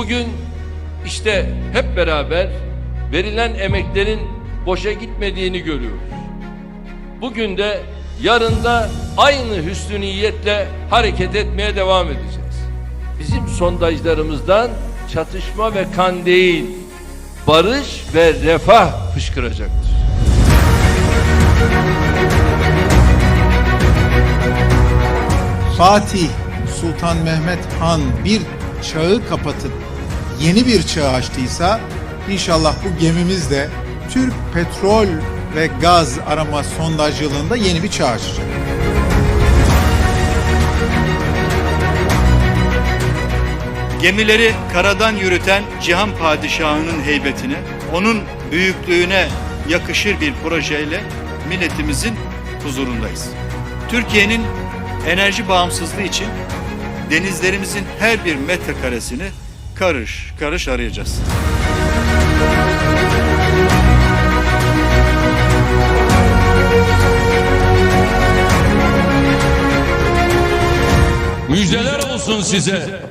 Bugün işte hep beraber verilen emeklerin boşa gitmediğini görüyoruz. Bugün de yarın da aynı hüsnü niyetle hareket etmeye devam edeceğiz. Bizim sondajlarımızdan çatışma ve kan değil, barış ve refah fışkıracaktır. Fatih Sultan Mehmet Han bir çağı kapatıp yeni bir çağ açtıysa inşallah bu gemimiz de Türk petrol ve gaz arama sondajcılığında yeni bir çağ açacak. Gemileri karadan yürüten Cihan Padişahı'nın heybetine, onun büyüklüğüne yakışır bir projeyle milletimizin huzurundayız. Türkiye'nin enerji bağımsızlığı için denizlerimizin her bir metrekaresini karış karış arayacağız. Müjdeler olsun size.